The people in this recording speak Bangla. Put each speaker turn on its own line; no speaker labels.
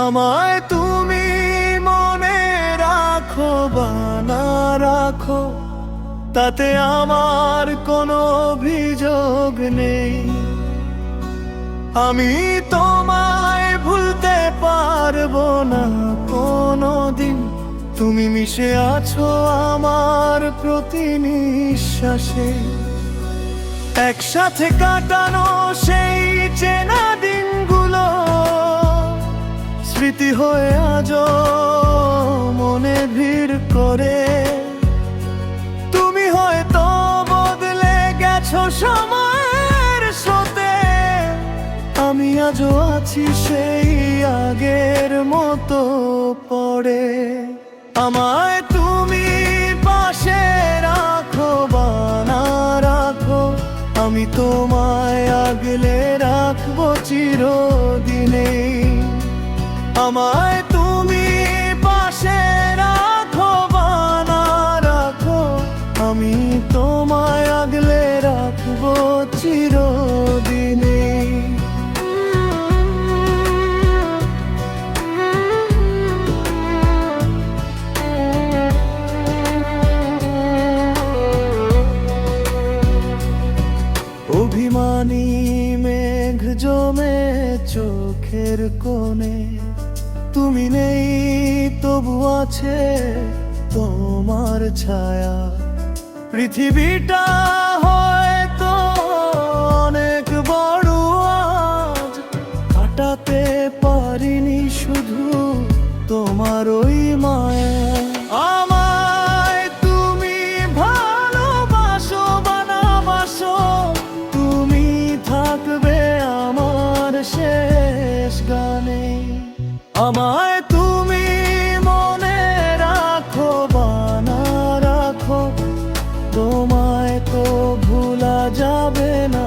আমায় তুমি মনে রাখো বা না রাখো। তাতে আমার কোনো অভিযোগ নেই। আমি তোমায় ভুলতে পারব না কোনো দিন তুমি মিশে আছো আমার প্রতি নিঃশ্বাসে। একসাথে কাটানো হয়ে আজও মনে ভিড় করে। তুমি হয়তো বদলে গেছো সময়ের স্রোতে। আমি আজও আছি সেই আগের মতো পড়ে আমায় তুমি পাশে রাখো বা না রাখো। আমি তোমায় আগলে রাখব চিরদিনে আমায় তুমি পাশে রাখো বা না রাখো। আমি তোমায় আগলে রাখব চিরদিনে। অভিমানী মেঘ জমে চোখের কোণে। তুমি নেই, তবু আছে তোমার ছায়া। পৃথিবীটা হয়তো অনেক বড় আজ, কাটাতে পারিনি শুধু তোমার ওই মায়া। আমায় তুমি ভালোবাসো, বানাবাসো, তুমি থাকবে আমার গানে আমায় তুমি মনে রাখো বানা রাখো। তোমায় তো ভুলা যাবে না